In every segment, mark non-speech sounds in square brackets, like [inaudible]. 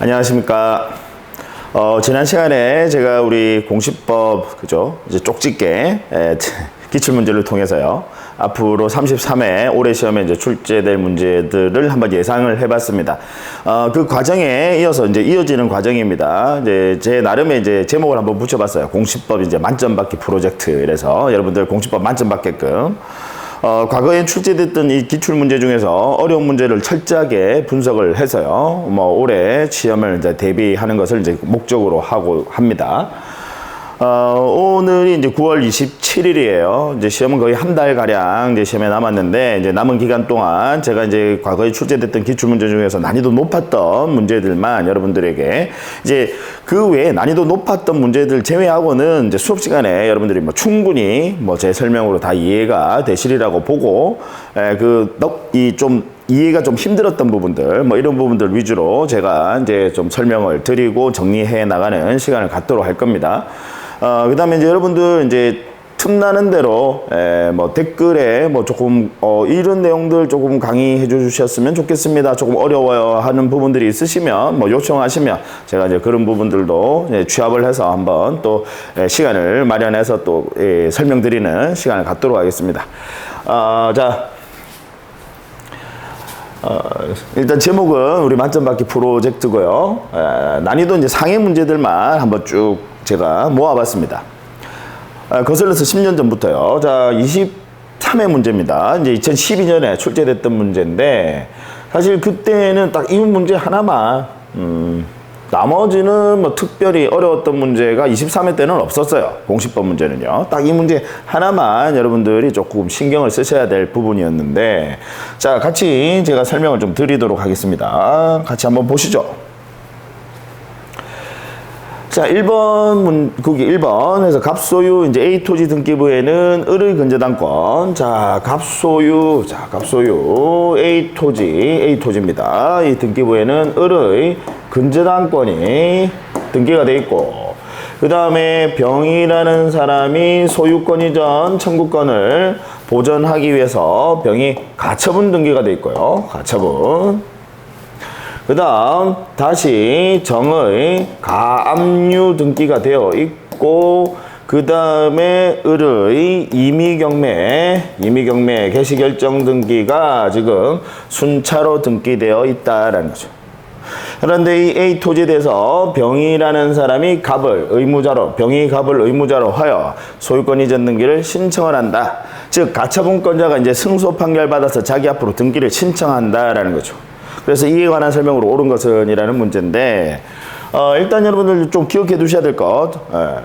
안녕하십니까. 어, 지난 시간에 제가 우리 공시법, 그죠? 이제 쪽집게, 에, [laughs] 기출 문제를 통해서요. 앞으로 33회 올해 시험에 이제 출제될 문제들을 한번 예상을 해봤습니다. 어, 그 과정에 이어서 이제 이어지는 과정입니다. 이제 제 나름의 이제 제목을 한번 붙여봤어요. 공시법 이제 만점 받기 프로젝트. 그래서 여러분들 공시법 만점 받게끔. 어, 과거에 출제됐던 이 기출 문제 중에서 어려운 문제를 철저하게 분석을 해서요. 뭐 올해 시험을 이제 대비하는 것을 이제 목적으로 하고 합니다. 어, 오늘이 이제 9월 27일이에요. 이제 시험은 거의 한 달 가량 이제 시험에 남았는데 이제 남은 기간 동안 제가 이제 과거에 출제됐던 기출 문제 중에서 난이도 높았던 문제들만 여러분들에게 이제 그 외에 난이도 높았던 문제들 제외하고는 이제 수업 시간에 여러분들이 뭐 충분히 뭐 제 설명으로 다 이해가 되시리라고 보고 그이좀 이해가 좀 힘들었던 부분들, 뭐 이런 부분들 위주로 제가 이제 좀 설명을 드리고 정리해 나가는 시간을 갖도록 할 겁니다. 어, 그 다음에 이제 여러분들 이제 틈나는 대로 에, 뭐 댓글에 뭐 조금 어, 이런 내용들 조금 강의해 주셨으면 좋겠습니다. 조금 어려워요 하는 부분들이 있으시면 뭐 요청하시면 제가 이제 그런 부분들도 이제 취합을 해서 한번 또 에, 시간을 마련해서 또 예, 설명드리는 시간을 갖도록 하겠습니다. 어, 자. 어, 일단 제목은 우리 만점 받기 프로젝트고요. 에, 난이도 이제 상해 문제들만 한번 쭉 제가 모아봤습니다. 아, 거슬러서 10년 전부터요. 자, 23회 문제입니다. 이제 2012년에 출제됐던 문제인데, 사실 그때는 딱 이 문제 하나만, 음, 나머지는 뭐 특별히 어려웠던 문제가 23회 때는 없었어요. 공식법 문제는요. 딱 이 문제 하나만 여러분들이 조금 신경을 쓰셔야 될 부분이었는데, 자, 같이 제가 설명을 좀 드리도록 하겠습니다. 같이 한번 보시죠. 자, 1번 문, 거기 1번 해서 갑소유 이제 A 토지 등기부에는 을의 근저당권. 자, 갑소유. 자, 갑소유 A 토지, A 토지입니다. 이 등기부에는 을의 근저당권이 등기가 돼 있고 그 다음에 병이라는 사람이 소유권 이전 청구권을 보전하기 위해서 병이 가처분 등기가 돼 있고요. 가처분. 그 다음 다시 정의 가압류 등기가 되어 있고 그 다음에 을의 임의경매 임의경매 개시결정 등기가 지금 순차로 등기되어 있다라는 거죠. 그런데 이 A 토지에 대해서 병이라는 사람이 갑을 의무자로 병이 갑을 의무자로 하여 소유권 이전 등기를 신청을 한다. 즉 가처분권자가 이제 승소 판결 받아서 자기 앞으로 등기를 신청한다라는 거죠. 그래서 이에 관한 설명으로 옳은 것은 이라는 문제인데 어, 일단 여러분들 좀 기억해 두셔야 될 것. 예.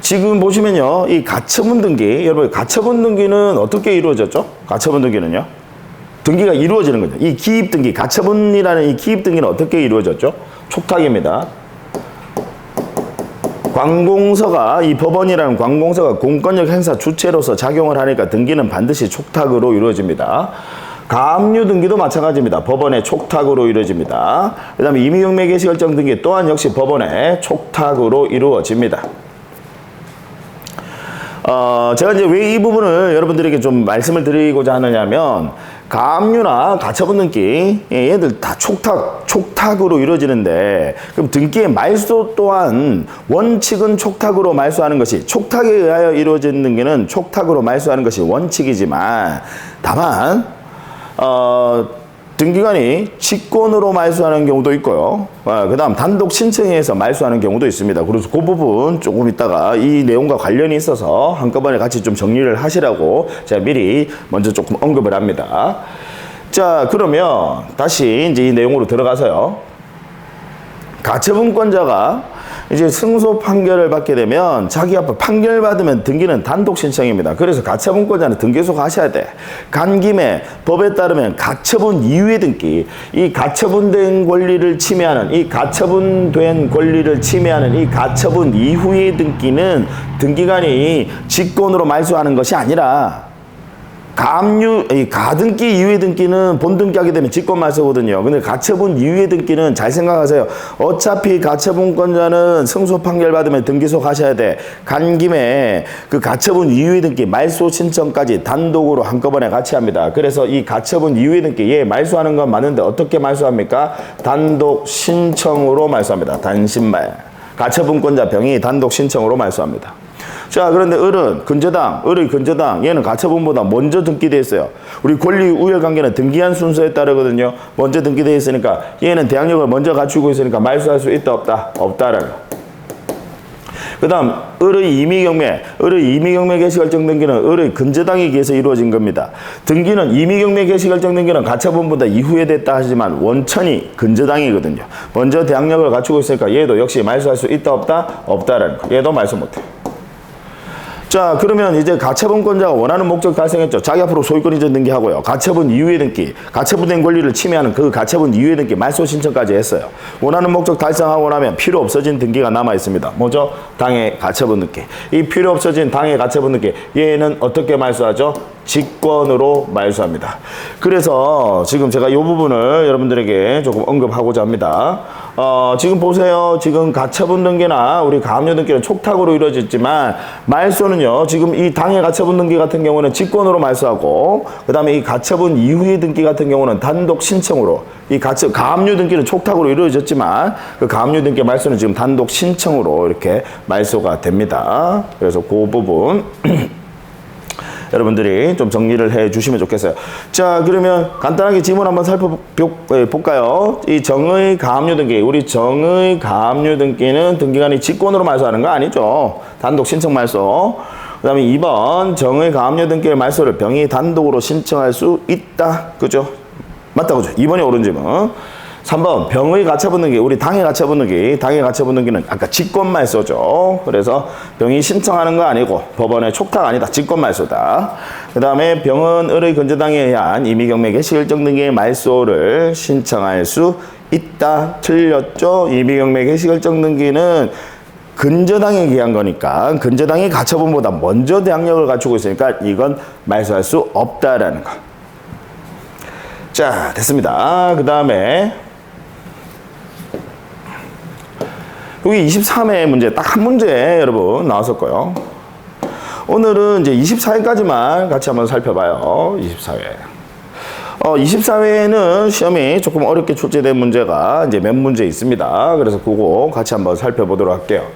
지금 보시면요, 이 가처분 등기, 여러분 가처분 등기는 어떻게 이루어졌죠? 가처분 등기는요, 등기가 이루어지는 거죠. 이 기입 등기, 가처분이라는 이 기입 등기는 어떻게 이루어졌죠? 촉탁입니다. 관공서가 이 법원이라는 관공서가 공권력 행사 주체로서 작용을 하니까 등기는 반드시 촉탁으로 이루어집니다. 가압류 등기도 마찬가지입니다. 법원의 촉탁으로 이루어집니다. 그 다음에 임의경매 개시 결정 등기 또한 역시 법원의 촉탁으로 이루어집니다. 어, 제가 이제 왜 이 부분을 여러분들에게 좀 말씀을 드리고자 하느냐면, 가압류나 가처분 등기, 예, 얘들 다 촉탁, 촉탁으로 이루어지는데, 그럼 등기의 말소 또한 원칙은 촉탁으로 말소하는 것이, 촉탁에 의하여 이루어진 등기는 촉탁으로 말소하는 것이 원칙이지만, 다만, 어, 등기관이 직권으로 말소하는 경우도 있고요. 어, 그 다음 단독 신청해서 말소하는 경우도 있습니다. 그래서 그 부분 조금 이따가 이 내용과 관련이 있어서 한꺼번에 같이 좀 정리를 하시라고 제가 미리 먼저 조금 언급을 합니다. 자, 그러면 다시 이제 이 내용으로 들어가서요. 가처분권자가 이제 승소 판결을 받게 되면 자기 앞에 판결 받으면 등기는 단독 신청입니다. 그래서 가처분권자는 등기소가 하셔야 돼. 간 김에 법에 따르면 가처분 이후의 등기, 이 가처분된 권리를 침해하는 이 가처분된 권리를 침해하는 이 가처분 이후의 등기는 등기관이 직권으로 말소하는 것이 아니라 이 가등기 이후의 등기는 본등기 하게 되면 직권말소거든요. 근데 가처분 이후의 등기는 잘 생각하세요. 어차피 가처분권자는 승소 판결 받으면 등기소 가셔야 돼. 간 김에 그 가처분 이후의 등기, 말소 신청까지 단독으로 한꺼번에 같이 합니다. 그래서 이 가처분 이후의 등기, 예, 말소하는 건 맞는데 어떻게 말소합니까? 단독 신청으로 말소합니다. 단신말. 가처분권자 병이 단독 신청으로 말소합니다. 자, 그런데 을은 근저당, 을의 근저당, 얘는 가처분보다 먼저 등기돼 있어요. 우리 권리 우열 관계는 등기한 순서에 따르거든요. 먼저 등기돼 있으니까 얘는 대항력을 먼저 갖추고 있으니까 말소할 수 있다 없다 없다라는 거. 그다음 을의 임의 경매, 을의 임의 경매 개시 결정 등기는 을의 근저당에 의해서 이루어진 겁니다. 등기는 임의 경매 개시 결정 등기는 가처분보다 이후에 됐다 하지만 원천이 근저당이거든요. 먼저 대항력을 갖추고 있으니까 얘도 역시 말소할 수 있다 없다 없다라는 거. 얘도 말소 못해. 자 그러면 이제 가처분권자가 원하는 목적 달성했죠. 자기 앞으로 소유권 이전 등기하고요. 가처분 이후의 등기, 가처분된 권리를 침해하는 그 가처분 이후의 등기 말소 신청까지 했어요. 원하는 목적 달성하고 나면 필요 없어진 등기가 남아 있습니다. 뭐죠? 당해 가처분 등기. 이 필요 없어진 당해 가처분 등기. 얘는 어떻게 말소하죠? 직권으로 말소합니다. 그래서 지금 제가 이 부분을 여러분들에게 조금 언급하고자 합니다. 어, 지금 보세요. 지금 가처분 등기나 우리 가압류 등기는 촉탁으로 이루어졌지만 말소는요. 지금 이 당해 가처분 등기 같은 경우는 직권으로 말소하고 그다음에 이 가처분 이후의 등기 같은 경우는 단독 신청으로 이 가처 가압류 등기는 촉탁으로 이루어졌지만 그 가압류 등기 말소는 지금 단독 신청으로 이렇게 말소가 됩니다. 그래서 그 부분 [clears throat] 여러분들이 좀 정리를 해 주시면 좋겠어요. 자, 그러면 간단하게 지문 한번 살펴볼까요? 이 정의 가압류 등기, 우리 정의 가압류 등기는 등기관이 직권으로 말소하는 거 아니죠? 단독 신청 말소. 그 다음에 2번 정의 가압류 등기의 말소를 병이 단독으로 신청할 수 있다. 그죠? 맞다, 그죠? 2번이 옳은 질문. 3번 병의 가처분 등기 우리 당의 가처분 등기 당의 가처분 등기는 아까 직권 말 소죠. 그래서 병이 신청하는 거 아니고 법원의 촉탁 아니다. 직권 말 소다. 그 다음에 병은 을의 근저당에 의한 임의경매 개시결정 등기의 말소를 신청할 수 있다. 틀렸죠? 임의경매 개시결정 등기는 근저당에 의한 거니까 근저당이 가처분보다 먼저 대항력을 갖추고 있으니까 이건 말소할 수 없다라는 거. 자, 됐습니다. 그 다음에 여기 23회 문제 딱 한 문제 여러분 나왔을 거예요. 오늘은 이제 24회까지만 같이 한번 살펴봐요. 24회. 어, 24회에는 시험이 조금 어렵게 출제된 문제가 이제 몇 문제 있습니다. 그래서 그거 같이 한번 살펴보도록 할게요.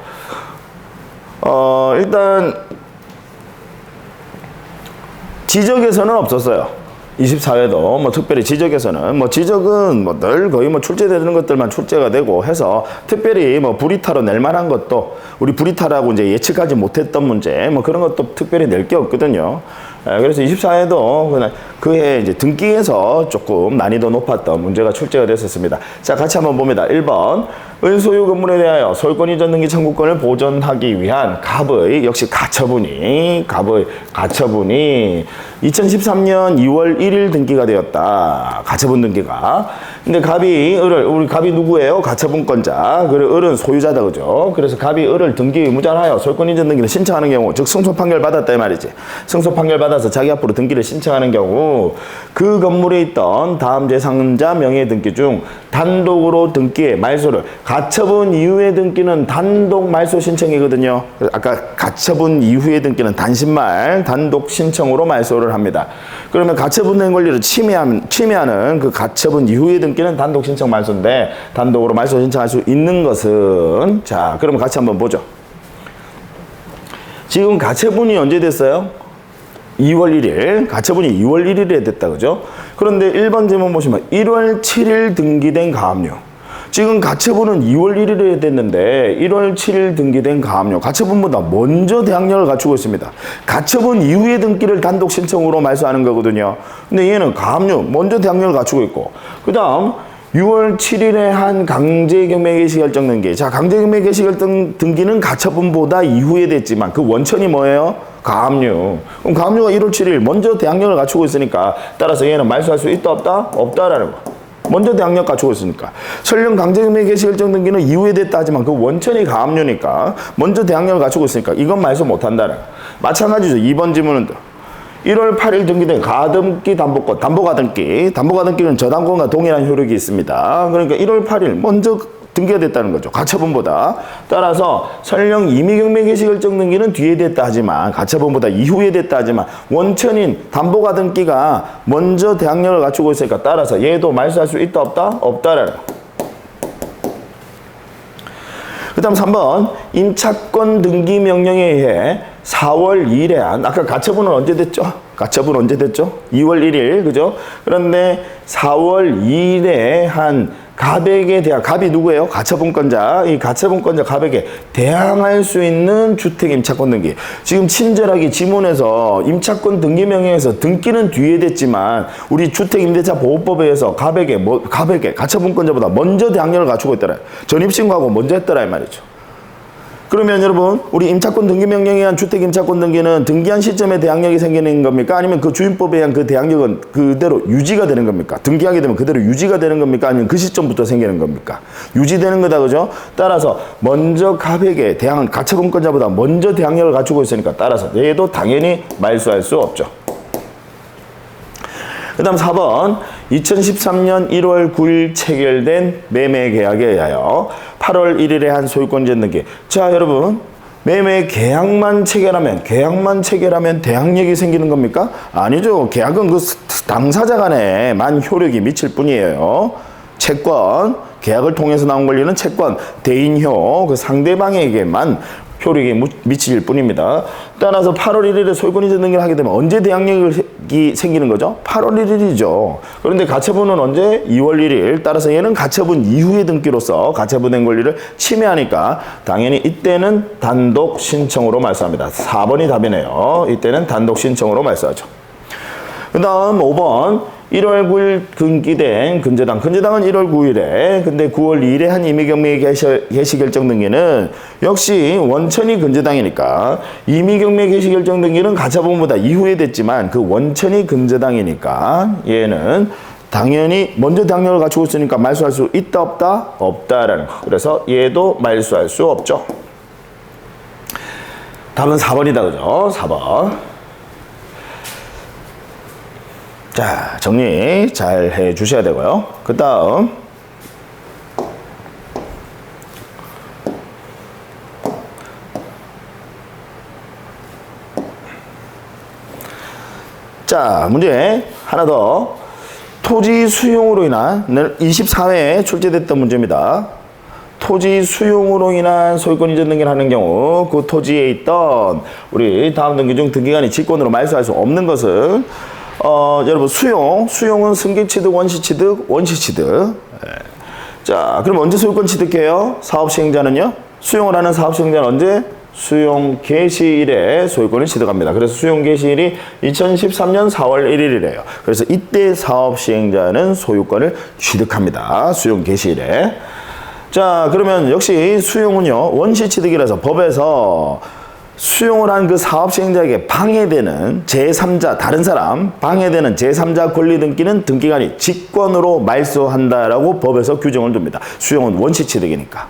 어, 일단 지적에서는 없었어요. 24회도 뭐 특별히 지적에서는 뭐 지적은 뭐 늘 거의 뭐 출제되는 것들만 출제가 되고 해서 특별히 뭐 불이타로 낼 만한 것도 우리 불이타라고 이제 예측하지 못했던 문제 뭐 그런 것도 특별히 낼 게 없거든요. 예, 그래서 24회도 그냥 그해 이제 등기에서 조금 난이도 높았던 문제가 출제가 됐었습니다. 자, 같이 한번 봅니다. 1번. 은소유 건물에 대하여 소유권 이전 등기 청구권을 보존하기 위한 갑의 역시 가처분이 갑의 가처분이 2013년 2월 1일 등기가 되었다. 가처분 등기가. 근데 갑이 을을 우리 갑이 누구예요? 가처분권자. 그리고 을은 소유자다 그죠? 그래서 갑이 을을 등기 의무자하여 소유권 이전 등기를 신청하는 경우 즉 승소 판결 받았다 이 말이지. 승소 판결 받아서 자기 앞으로 등기를 신청하는 경우 그 건물에 있던 다음 제3자 명의 등기 중 단독으로 등기의 말소를 가처분 이후의 등기는 단독 말소 신청이거든요. 아까 가처분 이후의 등기는 단신말 단독 신청으로 말소를 합니다. 그러면 가처분된 권리를 침해하는, 침해하는 그 가처분 이후의 등기는 단독 신청 말소인데 단독으로 말소 신청할 수 있는 것은 자, 그러면 같이 한번 보죠. 지금 가처분이 언제 됐어요? 2월 1일, 가처분이 2월 1일에 됐다, 그죠? 그런데 1번 제목 보시면 1월 7일 등기된 가압류. 지금 가처분은 2월 1일에 됐는데 1월 7일 등기된 가압류. 가처분보다 먼저 대항력을 갖추고 있습니다. 가처분 이후에 등기를 단독 신청으로 말소하는 거거든요. 근데 얘는 가압류, 먼저 대항력을 갖추고 있고. 그 다음 6월 7일에 한 강제경매 개시 결정 등기. 자, 강제경매 개시 결정 등기는 가처분보다 이후에 됐지만 그 원천이 뭐예요? 가압류. 그럼 가압류가 1월 7일 먼저 대항력을 갖추고 있으니까 따라서 얘는 말소할 수 있다 없다? 없다라는 거. 먼저 대항력 갖추고 있으니까. 설령 강제경매 개시 결정 등기는 이후에 됐다 하지만 그 원천이 가압류니까 먼저 대항력을 갖추고 있으니까 이건 말소 못 한다는 거. 마찬가지죠. 2번 지문은 1월 8일 등기된 가등기 담보권, 담보가등기, 담보가등기는 저당권과 동일한 효력이 있습니다. 그러니까 1월 8일 먼저 등기가 됐다는 거죠. 가처분보다. 따라서 설령 임의경매 개시결 정 등기는 뒤에 됐다 하지만 가처분보다 이후에 됐다 하지만 원천인 담보가 등기가 먼저 대항력을 갖추고 있으니까 따라서 얘도 말소할 수 있다 없다? 없다라는 거. 그 다음 3번 임차권 등기 명령에 의해 4월 2일에 한 아까 가처분은 언제 됐죠? 가처분 언제 됐죠? 2월 1일 그죠? 그런데 4월 2일에 한 가백에 대한 갑이 누구예요? 가처분권자 이 가처분권자 가백에 대항할 수 있는 주택 임차권 등기 지금 친절하게 지문에서 임차권 등기 명령에서 등기는 뒤에 됐지만 우리 주택 임대차 보호법에 의해서 가백에 뭐 가백에 가처분권자보다 먼저 대항력을 갖추고 있더라 전입신고하고 먼저 했더라 이 말이죠. 그러면 여러분 우리 임차권 등기 명령에 의한 주택 임차권 등기는 등기한 시점에 대항력이 생기는 겁니까? 아니면 그 주임법에 의한 그 대항력은 그대로 유지가 되는 겁니까? 등기하게 되면 그대로 유지가 되는 겁니까? 아니면 그 시점부터 생기는 겁니까? 유지되는 거다 그죠? 따라서 먼저 가백에 대항 가처분권자보다 먼저 대항력을 갖추고 있으니까 따라서 얘도 당연히 말소할 수 없죠. 그 다음 4번. 2013년 1월 9일 체결된 매매 계약에 의하여 8월 1일에 한 소유권자 등기. 자 여러분. 매매 계약만 체결하면 계약만 체결하면 대항력이 생기는 겁니까? 아니죠. 계약은 그 당사자 간에만 효력이 미칠 뿐이에요. 채권. 계약을 통해서 나온 권리는 채권. 대인효. 그 상대방에게만 효력이 무- 미칠 뿐입니다. 따라서 8월 1일에 소유권 이전 등기를 하게 되면 언제 대항력이 생기는 거죠? 8월 1일이죠. 그런데 가처분은 언제? 2월 1일. 따라서 얘는 가처분 이후의 등기로서 가처분된 권리를 침해하니까 당연히 이때는 단독 신청으로 말소합니다. 4번이 답이네요. 이때는 단독 신청으로 말소하죠. 그 다음 5번 1월 9일 등기된 근저당. 근저당은 1월 9일에. 근데 9월 2일에 한 임의경매 개시, 개시 결정 등기는 역시 원천이 근저당이니까 임의경매 개시 결정 등기는 가처분보다 이후에 됐지만 그 원천이 근저당이니까 얘는 당연히 먼저 당력을 갖추고 있으니까 말소할 수 있다 없다? 없다라는 거. 그래서 얘도 말소할 수 없죠. 답은 4번이다 그죠? 4번 자, 정리 잘 해 주셔야 되고요. 그 다음. 자, 문제 하나 더. 토지 수용으로 인한 24회에 출제됐던 문제입니다. 토지 수용으로 인한 소유권 이전 등기를 하는 경우 그 토지에 있던 우리 다음 등기 중 등기관이 직권으로 말소할 수 없는 것은 어, 여러분 수용, 수용은 승계취득, 원시 취득, 원시 취득. 예. 자, 그럼 언제 소유권 취득해요? 사업 시행자는요? 수용을 하는 사업 시행자는 언제? 수용 개시일에 소유권을 취득합니다. 그래서 수용 개시일이 2013년 4월 1일이래요. 그래서 이때 사업 시행자는 소유권을 취득합니다. 수용 개시일에. 자, 그러면 역시 수용은요, 원시 취득이라서 법에서 수용을 한 그 사업 시행자에게 방해되는 제3자, 다른 사람, 방해되는 제3자 권리 등기는 등기관이 직권으로 말소한다라고 법에서 규정을 둡니다. 수용은 원시 취득이니까.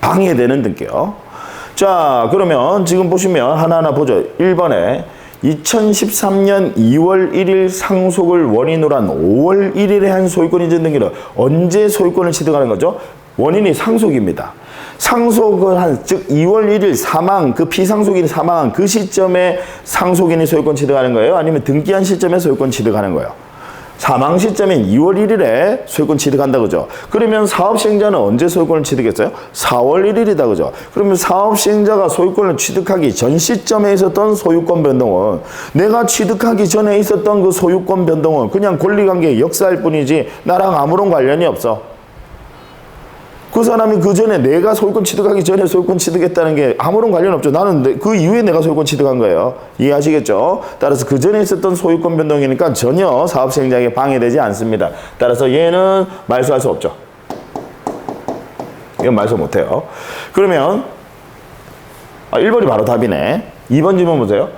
방해되는 등기요. 자, 그러면 지금 보시면 하나하나 보죠. 1번에 2013년 2월 1일 상속을 원인으로 한 5월 1일에 한 소유권 이전 등기를 언제 소유권을 취득하는 거죠? 원인이 상속입니다. 상속을 한, 즉 2월 1일 사망, 그 피상속인이 사망한 그 시점에 상속인이 소유권 취득하는 거예요? 아니면 등기한 시점에 소유권 취득하는 거예요? 사망 시점인 2월 1일에 소유권 취득한다 그죠? 그러면 사업 시행자는 언제 소유권을 취득했어요? 4월 1일이다 그죠? 그러면 사업 시행자가 소유권을 취득하기 전 시점에 있었던 소유권 변동은 내가 취득하기 전에 있었던 그 소유권 변동은 그냥 권리관계의 역사일 뿐이지 나랑 아무런 관련이 없어. 그 사람이 그 전에 내가 소유권 취득하기 전에 소유권 취득했다는 게 아무런 관련 없죠. 나는 내- 그 이후에 내가 소유권 취득한 거예요. 이해하시겠죠? 따라서 그 전에 있었던 소유권 변동이니까 전혀 사업 시행자에게 방해되지 않습니다. 따라서 얘는 말소할 수 없죠. 이건 말소 못해요. 그러면 아, 1번이 바로 답이네. 2번 질문 보세요.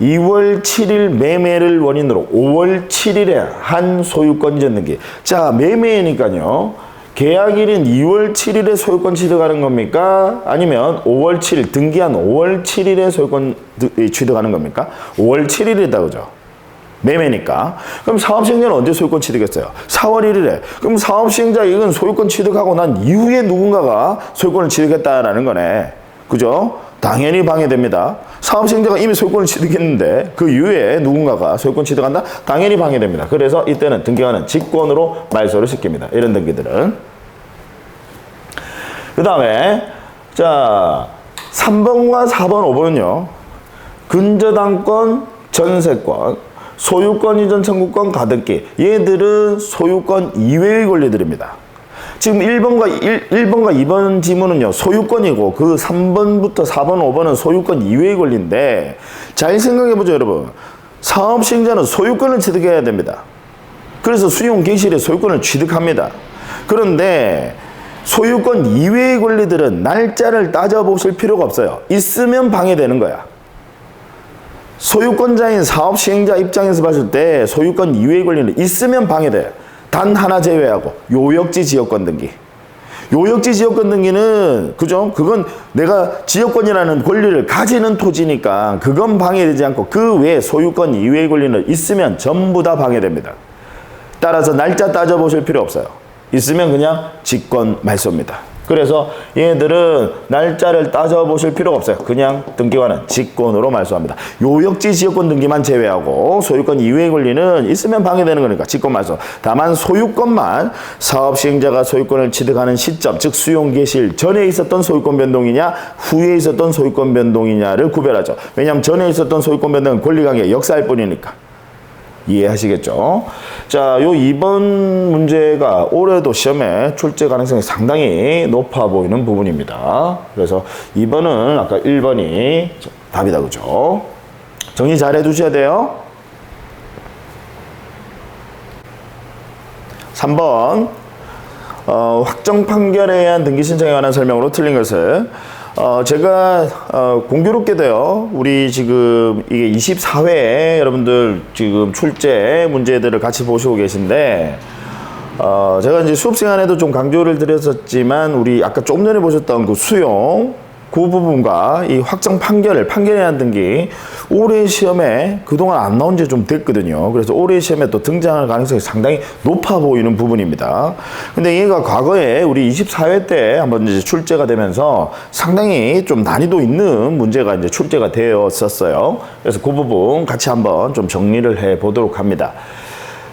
2월 7일 매매를 원인으로 5월 7일에 한 소유권 이전 등기. 자, 매매니까요. 계약일인 2월 7일에 소유권 취득하는 겁니까? 아니면 5월 7일, 등기한 5월 7일에 소유권 드- 취득하는 겁니까? 5월 7일이다, 그죠? 매매니까. 그럼 사업시행자는 언제 소유권 취득했어요? 4월 1일에. 그럼 사업시행자 이건 소유권 취득하고 난 이후에 누군가가 소유권을 취득했다라는 거네. 그죠? 당연히 방해됩니다. 사업시행자가 이미 소유권을 취득했는데 그 이후에 누군가가 소유권 취득한다? 당연히 방해됩니다. 그래서 이때는 등기관은 직권으로 말소를 시킵니다. 이런 등기들은. 그 다음에 자 3번과 4번, 5번은요. 근저당권, 전세권, 소유권 이전 청구권 가등기 얘들은 소유권 이외의 권리들입니다. 지금 1번과 1, 1번과 2번 지문은요. 소유권이고 그 3번부터 4번, 5번은 소유권 이외의 권리인데 잘 생각해 보죠, 여러분. 사업 시행자는 소유권을 취득해야 됩니다. 그래서 수용 개시일에 소유권을 취득합니다. 그런데 소유권 이외의 권리들은 날짜를 따져보실 필요가 없어요. 있으면 방해되는 거야. 소유권자인 사업 시행자 입장에서 봤을 때 소유권 이외의 권리는 있으면 방해돼. 단 하나 제외하고 요역지 지역권 등기. 요역지 지역권 등기는 그죠? 그건 내가 지역권이라는 권리를 가지는 토지니까 그건 방해되지 않고 그 외에 소유권 이외의 권리는 있으면 전부 다 방해됩니다. 따라서 날짜 따져보실 필요 없어요. 있으면 그냥 직권 말소입니다. 그래서 얘들은 날짜를 따져보실 필요가 없어요. 그냥 등기관은 직권으로 말소합니다. 요역지 지역권 등기만 제외하고 소유권 이외의 권리는 있으면 방해되는 거니까 직권 말소. 다만 소유권만 사업 시행자가 소유권을 취득하는 시점, 즉 수용 개시일 전에 있었던 소유권 변동이냐 후에 있었던 소유권 변동이냐를 구별하죠. 왜냐하면 전에 있었던 소유권 변동은 권리관계 역사일 뿐이니까. 이해하시겠죠? 자, 요 2번 문제가 올해도 시험에 출제 가능성이 상당히 높아 보이는 부분입니다. 그래서 2번은 아까 1번이 답이다, 그죠? 정리 잘 해두셔야 돼요. 3번. 어, 확정 판결에 의한 등기 신청에 관한 설명으로 틀린 것을 어, 제가 어, 공교롭게도요. 우리 지금 이게 24회 여러분들 지금 출제 문제들을 같이 보시고 계신데 어, 제가 이제 수업 시간에도 좀 강조를 드렸었지만 우리 아까 조금 전에 보셨던 그 수용 그 부분과 이 확정 판결을 대한 등기 올해 시험에 그동안 안 나온 지 좀 됐거든요. 그래서 올해 시험에 또 등장할 가능성이 상당히 높아 보이는 부분입니다. 근데 얘가 과거에 우리 24회 때 한번 이제 출제가 되면서 상당히 좀 난이도 있는 문제가 이제 출제가 되었었어요. 그래서 그 부분 같이 한번 좀 정리를 해 보도록 합니다.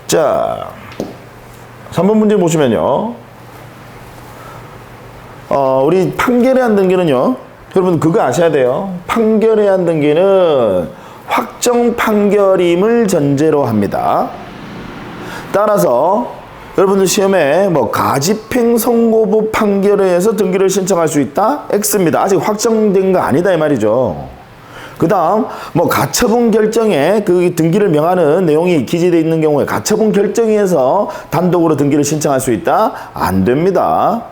자, 3번 문제 보시면요. 어, 우리 판결에 한 등기는요. 여러분 그거 아셔야 돼요. 판결에 한 등기는 확정 판결임을 전제로 합니다. 따라서 여러분들 시험에 뭐 가집행 선고부 판결에 의해서 등기를 신청할 수 있다? X입니다. 아직 확정된 거 아니다 이 말이죠. 그 다음, 뭐, 가처분 결정에 그 등기를 명하는 내용이 기재되어 있는 경우에 가처분 결정에 의해서 단독으로 등기를 신청할 수 있다? 안 됩니다.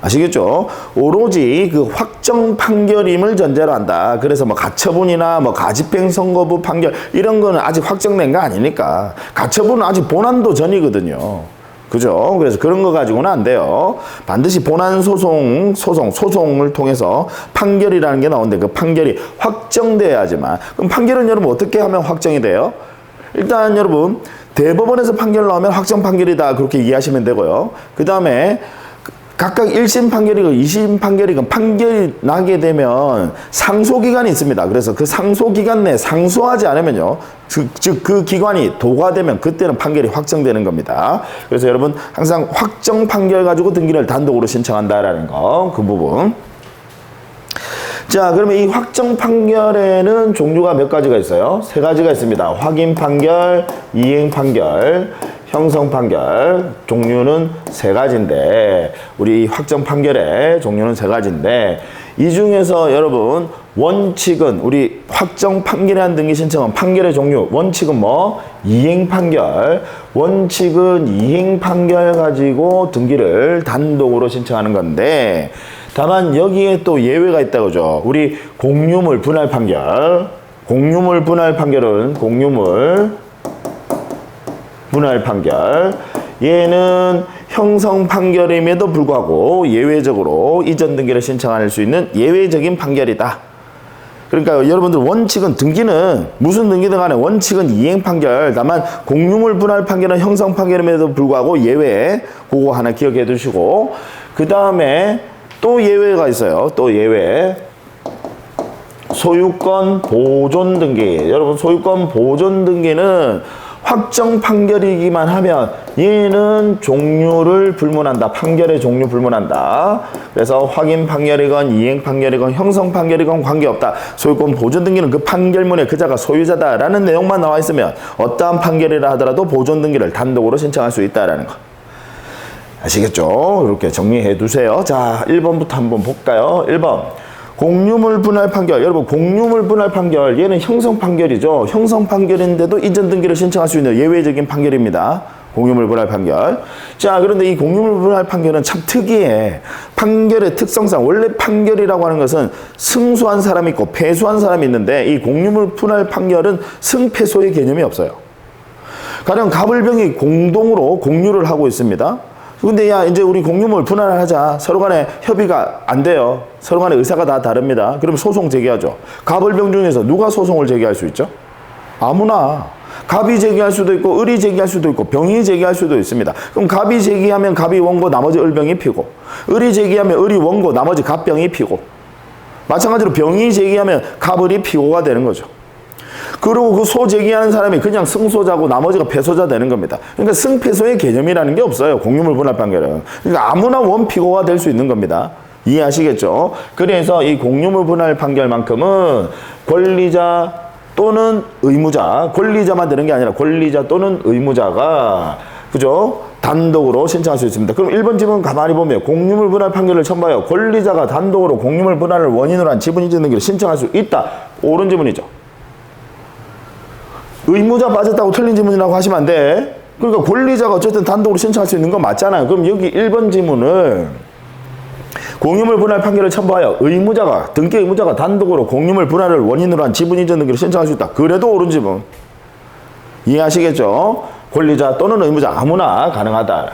아시겠죠? 오로지 그 확정 판결임을 전제로 한다. 그래서 뭐 가처분이나 뭐 가집행 선고부 판결 이런 거는 아직 확정된 거 아니니까. 가처분은 아직 본안도 전이거든요. 그죠? 그래서 그런 거 가지고는 안 돼요. 반드시 본안 소송, 소송, 소송을 통해서 판결이라는 게 나오는데 그 판결이 확정돼야지만. 그럼 판결은 여러분 어떻게 하면 확정이 돼요? 일단 여러분 대법원에서 판결 나오면 확정 판결이다 그렇게 이해하시면 되고요. 그 다음에 각각 1심 판결이고 2심 판결이고 판결이 나게 되면 상소기간이 있습니다. 그래서 그 상소기간 내에 상소하지 않으면요. 즉그 기관이 도과되면 그때는 판결이 확정되는 겁니다. 그래서 여러분 항상 확정 판결 가지고 등기를 단독으로 신청한다라는 거 그 부분. 자, 그러면 이 확정 판결에는 종류가 몇 가지가 있어요? 세 가지가 있습니다. 확인 판결, 이행 판결, 형성 판결. 종류는 세 가지인데, 우리 확정 판결의 종류는 세 가지인데, 이 중에서 여러분, 원칙은, 우리 확정 판결에 한 등기 신청은 판결의 종류, 원칙은 뭐? 이행 판결. 원칙은 이행 판결 가지고 등기를 단독으로 신청하는 건데, 다만 여기에 또 예외가 있다 그죠. 우리 공유물 분할 판결. 공유물 분할 판결은 공유물 분할 판결. 얘는 형성 판결임에도 불구하고 예외적으로 이전 등기를 신청할 수 있는 예외적인 판결이다. 그러니까 여러분들 원칙은 등기는 무슨 등기든 간에 원칙은 이행 판결. 다만 공유물 분할 판결은 형성 판결임에도 불구하고 예외. 그거 하나 기억해 두시고. 그 다음에 또 예외가 있어요. 또 예외. 소유권 보존 등기. 여러분 소유권 보존 등기는 확정 판결이기만 하면 얘는 종류를 불문한다. 판결의 종류 불문한다. 그래서 확인 판결이건 이행 판결이건 형성 판결이건 관계없다. 소유권 보존 등기는 그 판결문에 그자가 소유자다라는 내용만 나와 있으면 어떠한 판결이라 하더라도 보존 등기를 단독으로 신청할 수 있다라는 거. 아시겠죠? 이렇게 정리해 두세요. 자, 1번부터 한번 볼까요? 1번. 공유물 분할 판결. 여러분, 공유물 분할 판결. 얘는 형성 판결이죠. 형성 판결인데도 이전 등기를 신청할 수 있는 예외적인 판결입니다. 공유물 분할 판결. 자, 그런데 이 공유물 분할 판결은 참 특이해. 판결의 특성상 원래 판결이라고 하는 것은 승소한 사람이 있고 패소한 사람이 있는데 이 공유물 분할 판결은 승패소의 개념이 없어요. 가령 갑을병이 공동으로 공유를 하고 있습니다. 근데 야 이제 우리 공유물 분할을 하자. 서로 간에 협의가 안 돼요. 서로 간에 의사가 다 다릅니다. 그럼 소송 제기하죠. 갑을병 중에서 누가 소송을 제기할 수 있죠? 아무나. 갑이 제기할 수도 있고 을이 제기할 수도 있고 병이 제기할 수도 있습니다. 그럼 갑이 제기하면 갑이 원고 나머지 을병이 피고 을이 제기하면 을이 원고 나머지 갑병이 피고. 마찬가지로 병이 제기하면 갑을이 피고가 되는 거죠 그리고 그 소 제기하는 사람이 그냥 승소자고 나머지가 패소자 되는 겁니다. 그러니까 승패소의 개념이라는 게 없어요. 공유물 분할 판결은. 그러니까 아무나 원피고가 될 수 있는 겁니다. 이해하시겠죠? 그래서 이 공유물 분할 판결만큼은 권리자 또는 의무자, 권리자만 되는 게 아니라 권리자 또는 의무자가 그죠? 단독으로 신청할 수 있습니다. 그럼 1번 지문 가만히 보면 공유물 분할 판결을 첨부하여 권리자가 단독으로 공유물 분할을 원인으로 한 지분 이전 등기를 신청할 수 있다. 옳은 지문이죠. 의무자 빠졌다고 틀린 지문이라고 하시면 안 돼. 그러니까 권리자가 어쨌든 단독으로 신청할 수 있는 건 맞잖아요. 그럼 여기 1번 지문을 공유물 분할 판결을 첨부하여 의무자가 등기 의무자가 단독으로 공유물 분할을 원인으로 한 지분 이전 등기를 신청할 수 있다. 그래도 옳은 지문. 이해하시겠죠? 권리자 또는 의무자 아무나 가능하다.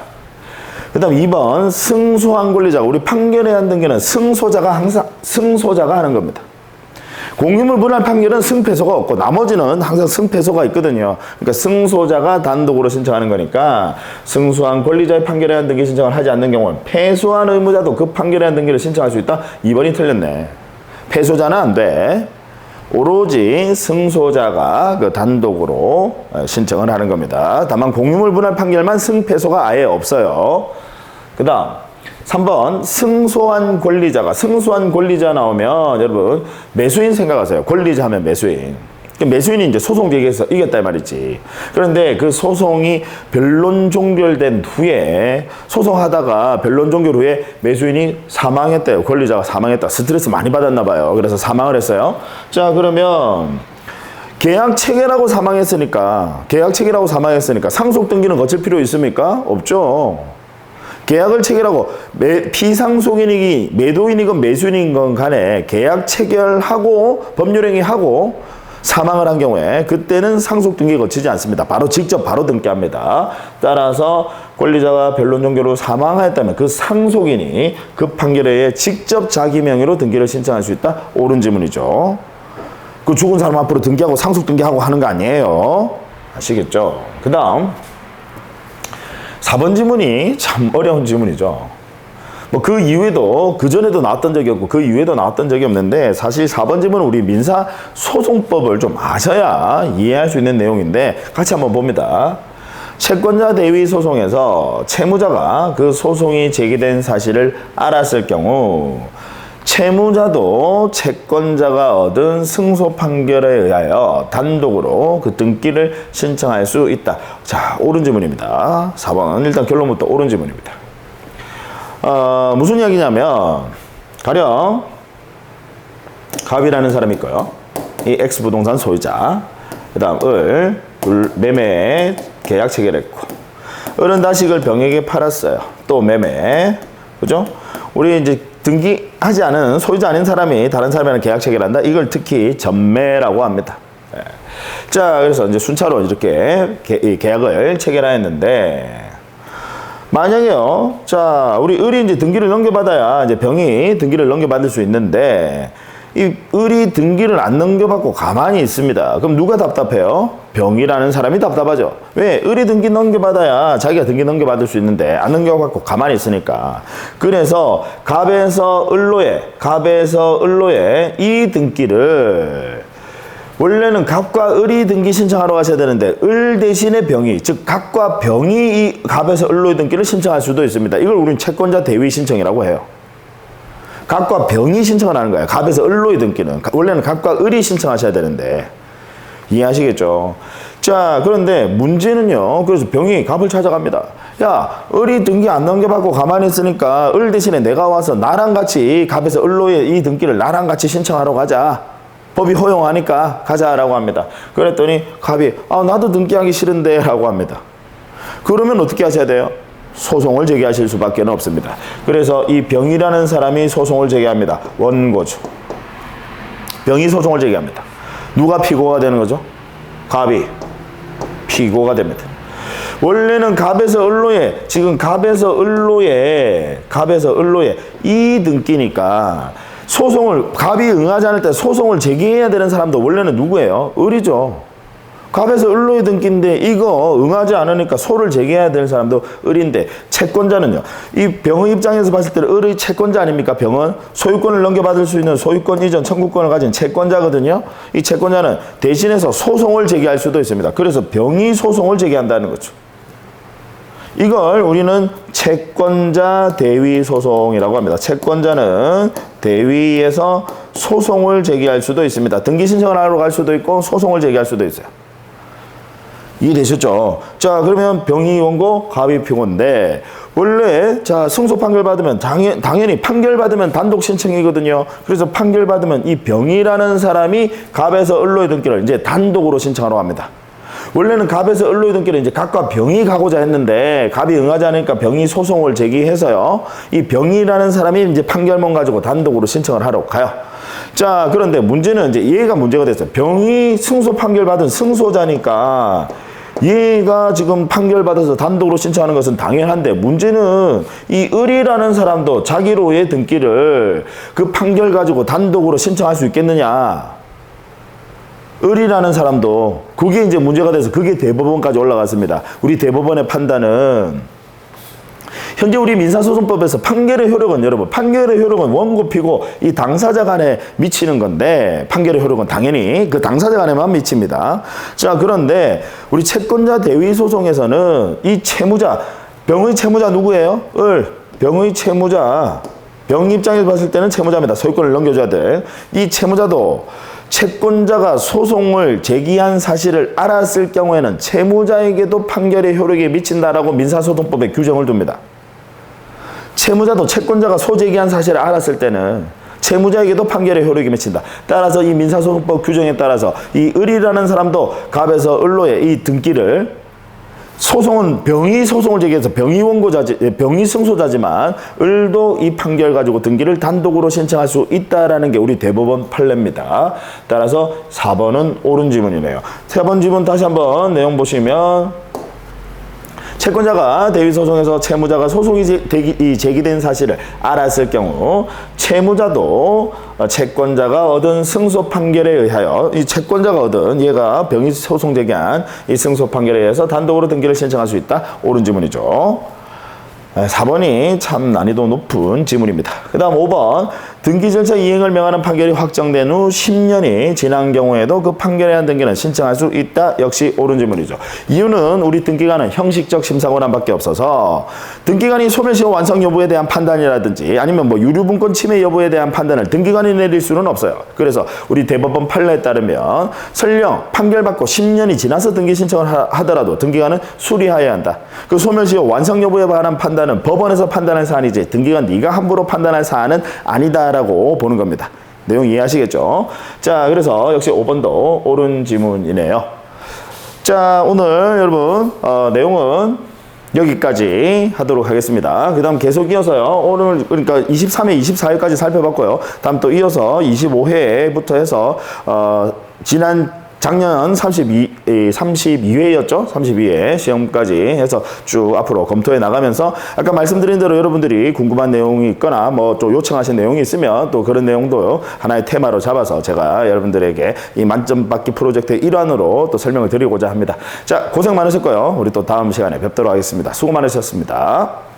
그 다음 2번 승소한 권리자 우리 판결에 한 등기는 승소자가 항상 승소자가 하는 겁니다. 공유물 분할 판결은 승패소가 없고 나머지는 항상 승패소가 있거든요. 그러니까 승소자가 단독으로 신청하는 거니까 승소한 권리자의 판결에 한 등기 신청을 하지 않는 경우는 패소한 의무자도 그 판결에 한 등기를 신청할 수 있다. 2번이 틀렸네. 패소자는 안 돼. 오로지 승소자가 그 단독으로 신청을 하는 겁니다. 다만 공유물 분할 판결만 승패소가 아예 없어요. 그 다음 3번 승소한 권리자가 승소한 권리자 나오면 여러분 매수인 생각하세요. 권리자 하면 매수인. 매수인이 이제 소송 제기해서 이겼다 이 말이지. 그런데 그 소송이 변론 종결된 후에 소송하다가 변론 종결 후에 매수인이 사망했대요. 권리자가 사망했다. 스트레스 많이 받았나 봐요. 그래서 사망을 했어요. 자 그러면 계약 체결하고 사망했으니까 계약 체결하고 사망했으니까 상속 등기는 거칠 필요 있습니까? 없죠. 계약을 체결하고 매, 피상속인이 매도인이건 매수인이건 간에 계약 체결하고 법률행위하고 사망을 한 경우에 그때는 상속 등기 거치지 않습니다. 바로 직접 바로 등기합니다. 따라서 권리자가 변론 종결로 사망하였다면 그 상속인이 그 판결에 직접 자기 명의로 등기를 신청할 수 있다. 옳은 지문이죠. 그 죽은 사람 앞으로 등기하고 상속 등기하고 하는 거 아니에요. 아시겠죠? 그 다음 4번 지문이 참 어려운 지문이죠. 뭐 그 이후에도 그 전에도 나왔던 적이 없고 그 이후에도 나왔던 적이 없는데 사실 4번 지문은 우리 민사 소송법을 좀 아셔야 이해할 수 있는 내용인데 같이 한번 봅니다. 채권자 대위 소송에서 채무자가 그 소송이 제기된 사실을 알았을 경우 채무자도 채권자가 얻은 승소 판결에 의하여 단독으로 그 등기를 신청할 수 있다. 자, 옳은 지문입니다. 4번. 일단 결론부터 옳은 지문입니다. 어, 무슨 이야기냐면, 가령, 갑이라는 사람이 있고요. 이 X 부동산 소유자. 그 다음, 을, 매매 계약 체결했고. 을은 다시 이걸 병에게 팔았어요. 또 매매. 그죠? 우리 이제 등기하지 않은 소유자 아닌 사람이 다른 사람이랑 계약 체결한다. 이걸 특히 전매라고 합니다. 예. 자, 그래서 이제 순차로 이렇게 계약을 체결하였는데 만약에요. 자, 우리 을이 이제 등기를 넘겨받아야 이제 병이 등기를 넘겨받을 수 있는데 이 을이 등기를 안 넘겨받고 가만히 있습니다. 그럼 누가 답답해요? 병이라는 사람이 답답하죠. 왜? 을이 등기 넘겨받아야 자기가 등기 넘겨받을 수 있는데 안 넘겨받고 가만히 있으니까. 그래서 갑에서 을로에, 갑에서 을로에 이 등기를 원래는 갑과 을이 등기 신청하러 가셔야 되는데 을 대신에 병이 즉 갑과 병이 이 갑에서 을로의 등기를 신청할 수도 있습니다. 이걸 우리는 채권자 대위 신청이라고 해요. 갑과 병이 신청을 하는 거예요. 갑에서 을로의 등기는 원래는 갑과 을이 신청하셔야 되는데 이해하시겠죠? 자 그런데 문제는요. 그래서 병이 갑을 찾아갑니다. 야 을이 등기 안 넘겨받고 가만히 있으니까 을 대신에 내가 와서 나랑 같이 갑에서 을로의 이 등기를 나랑 같이 신청하러 가자. 법이 허용하니까 가자라고 합니다. 그랬더니 갑이 아 나도 등기하기 싫은데 라고 합니다. 그러면 어떻게 하셔야 돼요? 소송을 제기하실 수밖에 없습니다. 그래서 이 병이라는 사람이 소송을 제기합니다. 원고죠. 병이 소송을 제기합니다. 누가 피고가 되는 거죠? 갑이 피고가 됩니다. 원래는 갑에서 을로에 지금 갑에서 을로에 갑에서 을로에 이 등기니까 소송을 갑이 응하지 않을 때 소송을 제기해야 되는 사람도 원래는 누구예요? 을이죠. 갑에서 을로에 등기인데 이거 응하지 않으니까 소를 제기해야 될 사람도 을인데 채권자는요. 이 병의 입장에서 봤을 때는 을의 채권자 아닙니까? 병은 소유권을 넘겨받을 수 있는 소유권 이전 청구권을 가진 채권자거든요. 이 채권자는 대신해서 소송을 제기할 수도 있습니다. 그래서 병이 소송을 제기한다는 거죠. 이걸 우리는 채권자 대위 소송이라고 합니다. 채권자는 대위에서 소송을 제기할 수도 있습니다. 등기 신청을 하러 갈 수도 있고 소송을 제기할 수도 있어요. 이해되셨죠? 자, 그러면 병이 원고, 갑이 피고인데, 원래, 자, 승소 판결 받으면, 당연, 당연히 판결 받으면 단독 신청이거든요. 그래서 판결 받으면 이 병이라는 사람이 갑에서 을로의 등기를 이제 단독으로 신청하러 갑니다. 원래는 갑에서 을로의 등기를 이제 갑과 병이 가고자 했는데 갑이 응하지 않으니까 병이 소송을 제기해서요. 이 병이라는 사람이 이제 판결문 가지고 단독으로 신청을 하러 가요. 자, 그런데 문제는 이제 얘가 문제가 됐어요. 병이 승소 판결 받은 승소자니까 얘가 지금 판결 받아서 단독으로 신청하는 것은 당연한데 문제는 이 을이라는 사람도 자기로의 등기를 그 판결 가지고 단독으로 신청할 수 있겠느냐? 을이라는 사람도 그게 이제 문제가 돼서 그게 대법원까지 올라갔습니다. 우리 대법원의 판단은 현재 우리 민사소송법에서 판결의 효력은 여러분 판결의 효력은 원고피고 이 당사자 간에 미치는 건데 판결의 효력은 당연히 그 당사자 간에만 미칩니다. 자 그런데 우리 채권자 대위 소송에서는 이 채무자 병의 채무자 누구예요? 을 병의 채무자 병 입장에서 봤을 때는 채무자입니다. 소유권을 넘겨줘야 돼. 이 채무자도 채권자가 소송을 제기한 사실을 알았을 경우에는 채무자에게도 판결의 효력이 미친다라고 민사소송법에 규정을 둡니다. 채무자도 채권자가 소제기한 사실을 알았을 때는 채무자에게도 판결의 효력이 미친다. 따라서 이 민사소송법 규정에 따라서 이 을이라는 사람도 갑에서 을로의 이 등기를 소송은 병이 소송을 제기해서 병이 원고자지 병이 승소자지만 을도 이 판결 가지고 등기를 단독으로 신청할 수 있다라는 게 우리 대법원 판례입니다. 따라서 4번은 옳은 지문이네요. 세 번 지문 다시 한번 내용 보시면 채권자가 대위 소송에서 채무자가 소송이 제기된 사실을 알았을 경우 채무자도 어, 채권자가 얻은 승소 판결에 의하여 이 채권자가 얻은 얘가 병이 소송 제기한 이 승소 판결에 의해서 단독으로 등기를 신청할 수 있다. 옳은 지문이죠. 4번이 참 난이도 높은 지문입니다. 그 다음 5번 등기 절차 이행을 명하는 판결이 확정된 후 10년이 지난 경우에도 그 판결에 대한 등기는 신청할 수 있다. 역시 옳은 지문이죠. 이유는 우리 등기관은 형식적 심사 권한밖에 없어서 등기관이 소멸시효 완성 여부에 대한 판단이라든지 아니면 뭐 유류분권 침해 여부에 대한 판단을 등기관이 내릴 수는 없어요. 그래서 우리 대법원 판례에 따르면 설령 판결받고 10년이 지나서 등기 신청을 하- 하더라도 등기관은 수리하여야 한다. 그 소멸시효 완성 여부에 관한 판단은 법원에서 판단할 사안이지 등기관 네가 함부로 판단할 사안은 아니다 라고 보는 겁니다. 내용 이해하시겠죠? 자, 그래서 역시 5번도 옳은 지문이네요. 자, 오늘 여러분 어, 내용은 여기까지 하도록 하겠습니다. 그 다음 계속 이어서요. 오늘 그러니까 23회, 24회까지 살펴봤고요. 다음 또 이어서 25회부터 해서 어, 지난 작년 32, 32회였죠? 32회 시험까지 해서 쭉 앞으로 검토해 나가면서 아까 말씀드린 대로 여러분들이 궁금한 내용이 있거나 뭐또 요청하신 내용이 있으면 또 그런 내용도 하나의 테마로 잡아서 제가 여러분들에게 이 만점 받기 프로젝트의 일환으로 또 설명을 드리고자 합니다. 자, 고생 많으셨고요. 우리 또 다음 시간에 뵙도록 하겠습니다. 수고 많으셨습니다.